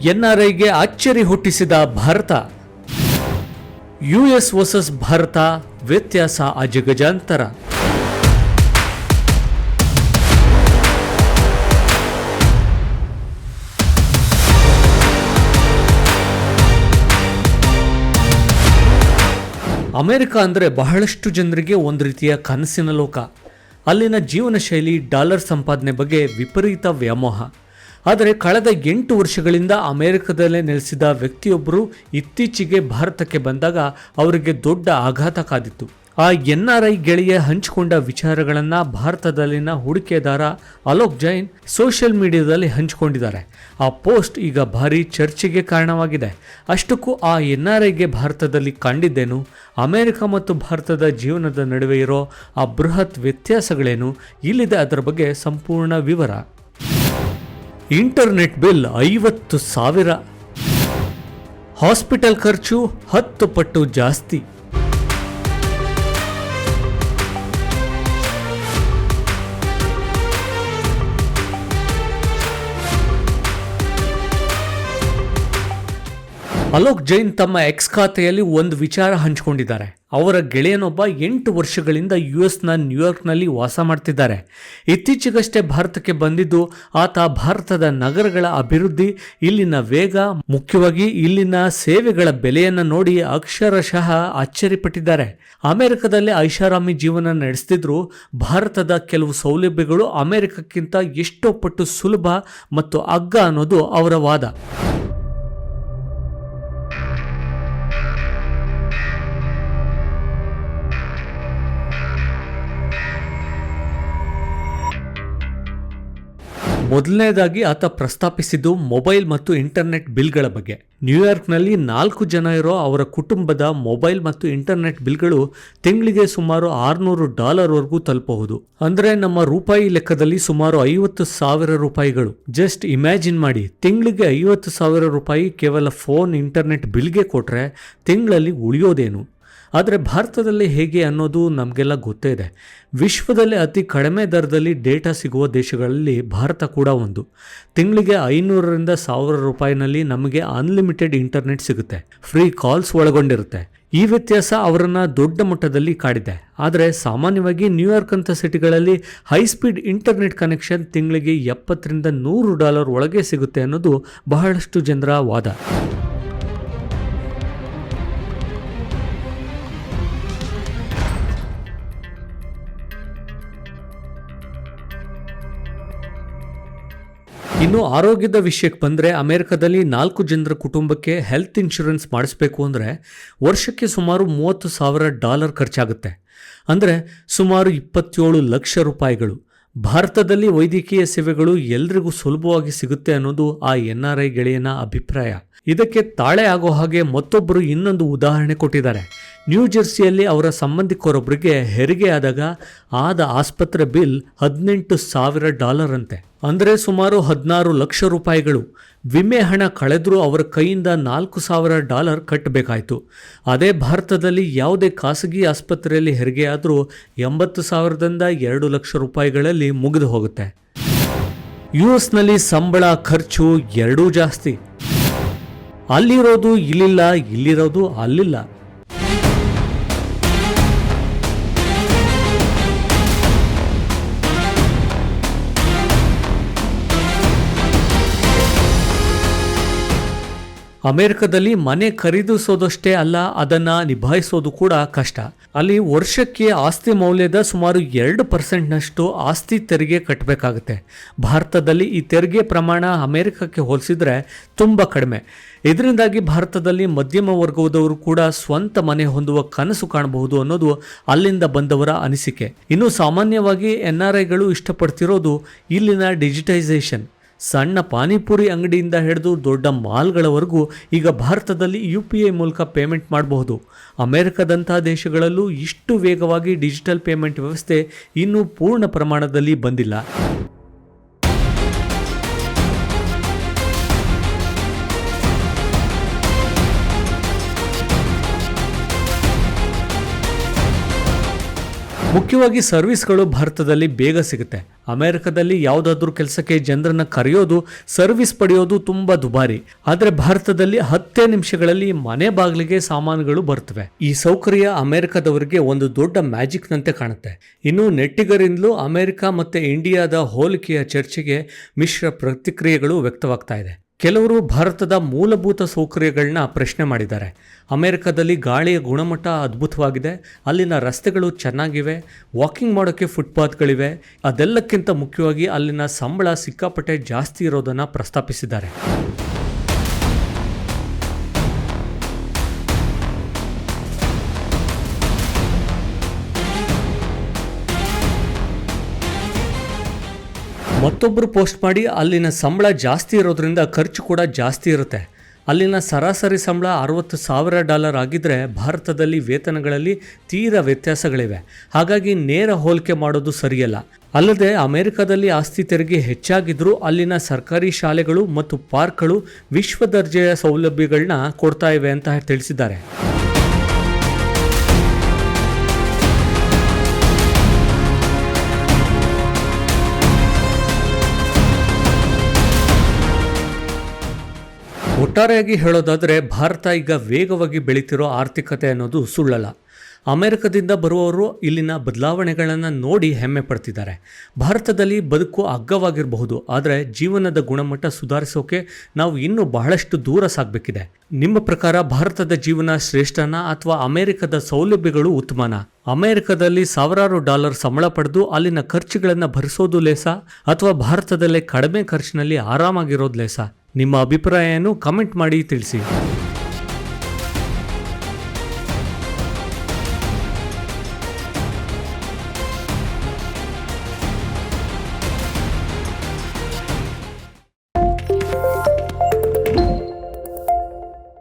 ಎನ್ಆರ್ಐಗೆ ಅಚ್ಚರಿ ಹುಟ್ಟಿಸಿದ Bharat. US versus Bharat ವ್ಯತ್ಯಾಸ ಅಜಗಜಾಂತರ. ಅಮೆರಿಕ ಅಂದರೆ ಬಹಳಷ್ಟು ಜನರಿಗೆ ಒಂದು ರೀತಿಯ ಕನಸಿನ ಲೋಕ. ಅಲ್ಲಿನ ಜೀವನ ಶೈಲಿ ಡಾಲರ್ ಸಂಪಾದನೆ ಬಗ್ಗೆ ವಿಪರೀತ ವ್ಯಾಮೋಹ. ಆದರೆ ಕಳೆದ ಎಂಟು ವರ್ಷಗಳಿಂದ ಅಮೆರಿಕದಲ್ಲೇ ನೆಲೆಸಿದ ವ್ಯಕ್ತಿಯೊಬ್ಬರು ಇತ್ತೀಚೆಗೆ ಭಾರತಕ್ಕೆ ಬಂದಾಗ ಅವರಿಗೆ ದೊಡ್ಡ ಆಘಾತ ಕಾದಿತ್ತು. ಆ ಎನ್ ಆರ್ ಐ ಗೆಳೆಯ ಹಂಚಿಕೊಂಡ ವಿಚಾರಗಳನ್ನು ಭಾರತದಲ್ಲಿನ ಹೂಡಿಕೆದಾರ ಅಲೋಕ್ ಜೈನ್ ಸೋಷಿಯಲ್ ಮೀಡಿಯಾದಲ್ಲಿ ಹಂಚಿಕೊಂಡಿದ್ದಾರೆ. ಆ ಪೋಸ್ಟ್ ಈಗ ಭಾರಿ ಚರ್ಚೆಗೆ ಕಾರಣವಾಗಿದೆ. ಅಷ್ಟಕ್ಕೂ ಆ ಎನ್ ಆರ್ ಐಗೆ ಭಾರತದಲ್ಲಿ ಕಂಡಿದ್ದೇನು, ಅಮೆರಿಕ ಮತ್ತು ಭಾರತದ ಜೀವನದ ನಡುವೆ ಇರೋ ಆ ಬೃಹತ್ ವ್ಯತ್ಯಾಸಗಳೇನು, ಇಲ್ಲಿದೆ ಅದರ ಬಗ್ಗೆ ಸಂಪೂರ್ಣ ವಿವರ. ಇಂಟರ್ನೆಟ್ ಬಿಲ್ ಐವತ್ತು ಸಾವಿರ. ಹಾಸ್ಪಿಟಲ್ ಖರ್ಚು ಹತ್ತು ಪಟ್ಟು ಜಾಸ್ತಿ. ಅಲೋಕ್ ಜೈನ್ ತಮ್ಮ ಎಕ್ಸ್ ಖಾತೆಯಲ್ಲಿ ಒಂದು ವಿಚಾರ ಹಂಚಿಕೊಂಡಿದ್ದಾರೆ. ಅವರ ಗೆಳೆಯನೊಬ್ಬ ಎಂಟು ವರ್ಷಗಳಿಂದ ಯು ಎಸ್ನ ನ್ಯೂಯಾರ್ಕ್ನಲ್ಲಿ ವಾಸ ಮಾಡ್ತಿದ್ದಾರೆ. ಇತ್ತೀಚೆಗಷ್ಟೇ ಭಾರತಕ್ಕೆ ಬಂದಿದ್ದು ಆತ ಭಾರತದ ನಗರಗಳ ಅಭಿವೃದ್ಧಿ, ಇಲ್ಲಿನ ವೇಗ, ಮುಖ್ಯವಾಗಿ ಇಲ್ಲಿನ ಸೇವೆಗಳ ಬೆಲೆಯನ್ನು ನೋಡಿ ಅಕ್ಷರಶಃ ಅಚ್ಚರಿಪಟ್ಟಿದ್ದಾರೆ ಅಮೆರಿಕದಲ್ಲಿ ಐಷಾರಾಮಿ ಜೀವನ ನಡೆಸ್ತಿದ್ರು. ಭಾರತದ ಕೆಲವು ಸೌಲಭ್ಯಗಳು ಅಮೆರಿಕಕ್ಕಿಂತ ಎಷ್ಟೋ ಪಟ್ಟು ಸುಲಭ ಮತ್ತು ಅಗ್ಗ ಅನ್ನೋದು ಅವರ ವಾದ. ಮೊದಲನೇದಾಗಿ ಆತ ಪ್ರಸ್ತಾಪಿಸಿದ್ದು ಮೊಬೈಲ್ ಮತ್ತು ಇಂಟರ್ನೆಟ್ ಬಿಲ್ಗಳ ಬಗ್ಗೆ. ನ್ಯೂಯಾರ್ಕ್ನಲ್ಲಿ ನಾಲ್ಕು ಜನ ಇರೋ ಅವರ ಕುಟುಂಬದ ಮೊಬೈಲ್ ಮತ್ತು ಇಂಟರ್ನೆಟ್ ಬಿಲ್ಗಳು ತಿಂಗಳಿಗೆ ಸುಮಾರು ಆರುನೂರು ಡಾಲರ್ವರೆಗೂ ತಲುಪಬಹುದು. ಅಂದರೆ ನಮ್ಮ ರೂಪಾಯಿ ಲೆಕ್ಕದಲ್ಲಿ ಸುಮಾರು ಐವತ್ತು ಸಾವಿರ ರೂಪಾಯಿಗಳು. ಜಸ್ಟ್ ಇಮ್ಯಾಜಿನ್ ಮಾಡಿ, ತಿಂಗಳಿಗೆ ಐವತ್ತು ಸಾವಿರ ರೂಪಾಯಿ ಕೇವಲ ಫೋನ್, ಇಂಟರ್ನೆಟ್ ಬಿಲ್ಗೆ ಕೊಟ್ರೆ ತಿಂಗಳಲ್ಲಿ ಉಳಿಯೋದೇನು? ಆದರೆ ಭಾರತದಲ್ಲಿ ಹೇಗೆ ಅನ್ನೋದು ನಮಗೆಲ್ಲ ಗೊತ್ತೇ ಇದೆ. ವಿಶ್ವದಲ್ಲಿ ಅತಿ ಕಡಿಮೆ ದರದಲ್ಲಿ ಡೇಟಾ ಸಿಗುವ ದೇಶಗಳಲ್ಲಿ ಭಾರತ ಕೂಡ ಒಂದು. ತಿಂಗಳಿಗೆ ಐನೂರರಿಂದ ಸಾವಿರ ರೂಪಾಯಿನಲ್ಲಿ ನಮಗೆ ಅನ್ಲಿಮಿಟೆಡ್ ಇಂಟರ್ನೆಟ್ ಸಿಗುತ್ತೆ. ಫ್ರೀ ಕಾಲ್ಸ್ ಒಳಗೊಂಡಿರುತ್ತೆ. ಈ ವ್ಯತ್ಯಾಸ ಅವರನ್ನು ದೊಡ್ಡ ಮಟ್ಟದಲ್ಲಿ ಕಾಡಿದೆ. ಆದರೆ ಸಾಮಾನ್ಯವಾಗಿ ನ್ಯೂಯಾರ್ಕ್ ಅಂತ ಸಿಟಿಗಳಲ್ಲಿ ಹೈ ಸ್ಪೀಡ್ ಇಂಟರ್ನೆಟ್ ಕನೆಕ್ಷನ್ ತಿಂಗಳಿಗೆ ಎಪ್ಪತ್ತರಿಂದ ನೂರು ಡಾಲರ್ ಒಳಗೆ ಸಿಗುತ್ತೆ ಅನ್ನೋದು ಬಹಳಷ್ಟು ಜನರ ವಾದ. ಇನ್ನು ಆರೋಗ್ಯದ ವಿಷಯಕ್ಕೆ ಬಂದರೆ ಅಮೆರಿಕದಲ್ಲಿ ನಾಲ್ಕು ಜನರ ಕುಟುಂಬಕ್ಕೆ ಹೆಲ್ತ್ ಇನ್ಶೂರೆನ್ಸ್ ಮಾಡಿಸ್ಬೇಕು ಅಂದರೆ ವರ್ಷಕ್ಕೆ ಸುಮಾರು ಮೂವತ್ತು ಸಾವಿರ ಡಾಲರ್ ಖರ್ಚಾಗುತ್ತೆ. ಅಂದರೆ ಸುಮಾರು ಇಪ್ಪತ್ತೇಳು ಲಕ್ಷ ರೂಪಾಯಿಗಳು. ಭಾರತದಲ್ಲಿ ವೈದ್ಯಕೀಯ ಸೇವೆಗಳು ಎಲ್ರಿಗೂ ಸುಲಭವಾಗಿ ಸಿಗುತ್ತೆ ಅನ್ನೋದು ಆ ಎನ್ ಆರ್ ಐ ಗೆಳೆಯನ ಅಭಿಪ್ರಾಯ. ಇದಕ್ಕೆ ತಾಳೆ ಆಗೋ ಹಾಗೆ ಮತ್ತೊಬ್ಬರು ಇನ್ನೊಂದು ಉದಾಹರಣೆ ಕೊಟ್ಟಿದ್ದಾರೆ. ನ್ಯೂ ಜೆರ್ಸಿಯಲ್ಲಿ ಅವರ ಸಂಬಂಧಿಕರೊಬ್ಬರಿಗೆ ಹೆರಿಗೆ ಆದಾಗ ಆದ ಆಸ್ಪತ್ರೆ ಬಿಲ್ ಹದಿನೆಂಟು ಸಾವಿರ ಡಾಲರ್ ಅಂತೆ ಅಂದರೆ ಸುಮಾರು ಹದಿನಾರು ಲಕ್ಷ ರೂಪಾಯಿಗಳು. ವಿಮೆ ಹಣ ಕಳೆದರೂ ಅವರ ಕೈಯಿಂದ ನಾಲ್ಕು ಸಾವಿರ ಡಾಲರ್ ಕಟ್ಟಬೇಕಾಯಿತು. ಅದೇ ಭಾರತದಲ್ಲಿ ಯಾವುದೇ ಖಾಸಗಿ ಆಸ್ಪತ್ರೆಯಲ್ಲಿ ಹೆರಿಗೆ ಆದರೂ ಎಂಬತ್ತು ಸಾವಿರದಿಂದ ಎರಡು ಲಕ್ಷ ರೂಪಾಯಿಗಳಲ್ಲಿ ಮುಗಿದು ಹೋಗುತ್ತೆ. ಯು ಎಸ್ನಲ್ಲಿ ಸಂಬಳ ಖರ್ಚು ಎರಡೂ ಜಾಸ್ತಿ. ಅಲ್ಲಿರೋದು ಇಲ್ಲಿಲ್ಲ ಇಲ್ಲಿರೋದು ಅಲ್ಲಿಲ್ಲ. ಅಮೆರಿಕದಲ್ಲಿ ಮನೆ ಖರೀದಿಸೋದಷ್ಟೇ ಅಲ್ಲ, ಅದನ್ನ ನಿಭಾಯಿಸೋದು ಕೂಡ ಕಷ್ಟ. ಅಲ್ಲಿ ವರ್ಷಕ್ಕೆ ಆಸ್ತಿ ಮೌಲ್ಯದ ಸುಮಾರು ಎರಡು ಪರ್ಸೆಂಟ್ನಷ್ಟು ಆಸ್ತಿ ತೆರಿಗೆ ಕಟ್ಟಬೇಕಾಗುತ್ತೆ ಭಾರತದಲ್ಲಿ ಈ ತೆರಿಗೆ ಪ್ರಮಾಣ ಅಮೆರಿಕಕ್ಕೆ ಹೋಲಿಸಿದರೆ ತುಂಬ ಕಡಿಮೆ. ಇದರಿಂದಾಗಿ ಭಾರತದಲ್ಲಿ ಮಧ್ಯಮ ವರ್ಗದವರು ಕೂಡ ಸ್ವಂತ ಮನೆ ಹೊಂದುವ ಕನಸು ಕಾಣಬಹುದು ಅನ್ನೋದು ಅಲ್ಲಿಂದ ಬಂದವರ ಅನಿಸಿಕೆ. ಇನ್ನು ಸಾಮಾನ್ಯವಾಗಿ ಎನ್ ಆರ್ ಐಗಳು ಇಷ್ಟಪಡ್ತಿರೋದು ಇಲ್ಲಿನ ಡಿಜಿಟೈಸೇಷನ್. ಸಣ್ಣ ಪಾನಿಪುರಿ ಅಂಗಡಿಯಿಂದ ಹಿಡಿದು ದೊಡ್ಡ ಮಾಲ್ಗಳವರೆಗೂ ಈಗ ಭಾರತದಲ್ಲಿ ಯು ಪಿ ಐ ಮೂಲಕ ಪೇಮೆಂಟ್ ಮಾಡಬಹುದು. ಅಮೆರಿಕದಂಥ ದೇಶಗಳಲ್ಲೂ ಇಷ್ಟು ವೇಗವಾಗಿ ಡಿಜಿಟಲ್ ಪೇಮೆಂಟ್ ವ್ಯವಸ್ಥೆ ಇನ್ನೂ ಪೂರ್ಣ ಪ್ರಮಾಣದಲ್ಲಿ ಬಂದಿಲ್ಲ. ಮುಖ್ಯವಾಗಿ ಸರ್ವಿಸ್ಗಳು ಭಾರತದಲ್ಲಿ ಬೇಗ ಸಿಗುತ್ತೆ. ಅಮೆರಿಕದಲ್ಲಿ ಯಾವುದಾದ್ರೂ ಕೆಲಸಕ್ಕೆ ಜನರನ್ನು ಕರೆಯೋದು, ಸರ್ವಿಸ್ ಪಡೆಯೋದು ತುಂಬ ದುಬಾರಿ. ಆದರೆ ಭಾರತದಲ್ಲಿ ಹತ್ತೇ ನಿಮಿಷಗಳಲ್ಲಿ ಮನೆ ಬಾಗಿಲಿಗೆ ಸಾಮಾನುಗಳು ಬರ್ತವೆ ಈ ಸೌಕರ್ಯ ಅಮೆರಿಕದವರಿಗೆ ಒಂದು ದೊಡ್ಡ ಮ್ಯಾಜಿಕ್ನಂತೆ ಕಾಣುತ್ತೆ. ಇನ್ನು ನೆಟ್ಟಿಗರಿಂದಲೂ ಅಮೆರಿಕ ಮತ್ತು ಇಂಡಿಯಾದ ಹೋಲಿಕೆಯ ಚರ್ಚೆಗೆ ಮಿಶ್ರ ಪ್ರತಿಕ್ರಿಯೆಗಳು ವ್ಯಕ್ತವಾಗ್ತಾ ಇದೆ. ಕೆಲವರು ಭಾರತದ ಮೂಲಭೂತ ಸೌಕರ್ಯಗಳನ್ನ ಪ್ರಶ್ನೆ ಮಾಡಿದ್ದಾರೆ. ಅಮೆರಿಕದಲ್ಲಿ ಗಾಳಿಯ ಗುಣಮಟ್ಟ ಅದ್ಭುತವಾಗಿದೆ. ಅಲ್ಲಿನ ರಸ್ತೆಗಳು ಚೆನ್ನಾಗಿವೆ. ವಾಕಿಂಗ್ ಮಾಡೋಕ್ಕೆ ಫುಟ್ಪಾತ್ಗಳಿವೆ. ಅದೆಲ್ಲಕ್ಕಿಂತ ಮುಖ್ಯವಾಗಿ ಅಲ್ಲಿನ ಸಂಬಳ ಸಿಕ್ಕಾಪಟ್ಟೆ ಜಾಸ್ತಿ ಇರೋದನ್ನು ಪ್ರಸ್ತಾಪಿಸಿದ್ದಾರೆ. ಮತ್ತೊಬ್ಬರು ಪೋಸ್ಟ್ ಮಾಡಿ ಅಲ್ಲಿನ ಸಂಬಳ ಜಾಸ್ತಿ ಇರೋದ್ರಿಂದ ಖರ್ಚು ಕೂಡ ಜಾಸ್ತಿ ಇರುತ್ತೆ. ಅಲ್ಲಿನ ಸರಾಸರಿ ಸಂಬಳ ಅರವತ್ತು ಸಾವಿರ ಡಾಲರ್ ಆಗಿದ್ದರೆ ಭಾರತದಲ್ಲಿ ವೇತನಗಳಲ್ಲಿ ತೀರ ವ್ಯತ್ಯಾಸಗಳಿವೆ. ಹಾಗಾಗಿ ನೇರ ಹೋಲಿಕೆ ಮಾಡೋದು ಸರಿಯಲ್ಲ. ಅಲ್ಲದೆ ಅಮೆರಿಕದಲ್ಲಿ ಆಸ್ತಿ ತೆರಿಗೆ ಹೆಚ್ಚಾಗಿದ್ದರೂ ಅಲ್ಲಿನ ಸರ್ಕಾರಿ ಶಾಲೆಗಳು ಮತ್ತು ಪಾರ್ಕ್ಗಳು ವಿಶ್ವ ದರ್ಜೆಯ ಸೌಲಭ್ಯಗಳನ್ನ ಕೊಡ್ತಾ ಇವೆ ಅಂತ ತಿಳಿಸಿದ್ದಾರೆ. ಒಟ್ಟಾರೆಯಾಗಿ ಹೇಳೋದಾದರೆ ಭಾರತ ಈಗ ವೇಗವಾಗಿ ಬೆಳೀತಿರೋ ಆರ್ಥಿಕತೆ ಅನ್ನೋದು ಸುಳ್ಳಲ್ಲ. ಅಮೆರಿಕದಿಂದ ಬರುವವರು ಇಲ್ಲಿನ ಬದಲಾವಣೆಗಳನ್ನು ನೋಡಿ ಹೆಮ್ಮೆ ಪಡ್ತಿದ್ದಾರೆ. ಭಾರತದಲ್ಲಿ ಬದುಕು ಅಗ್ಗವಾಗಿರಬಹುದು, ಆದರೆ ಜೀವನದ ಗುಣಮಟ್ಟ ಸುಧಾರಿಸೋಕೆ ನಾವು ಇನ್ನೂ ಬಹಳಷ್ಟು ದೂರ ಸಾಗಬೇಕಿದೆ. ನಿಮ್ಮ ಪ್ರಕಾರ ಭಾರತದ ಜೀವನ ಶ್ರೇಷ್ಠನಾ ಅಥವಾ ಅಮೆರಿಕದ ಸೌಲಭ್ಯಗಳು ಉತ್ತಮನಾ? ಅಮೆರಿಕದಲ್ಲಿ ಸಾವಿರಾರು ಡಾಲರ್ ಸಂಬಳ ಪಡೆದು ಅಲ್ಲಿನ ಖರ್ಚುಗಳನ್ನು ಭರಿಸೋದು ಲೇಸ ಅಥವಾ ಭಾರತದಲ್ಲೇ ಕಡಿಮೆ ಖರ್ಚಿನಲ್ಲಿ ಆರಾಮಾಗಿರೋದು ಲೇಸ? ನಿಮ್ಮ ಅಭಿಪ್ರಾಯವನ್ನು ಕಮೆಂಟ್ ಮಾಡಿ ತಿಳಿಸಿ.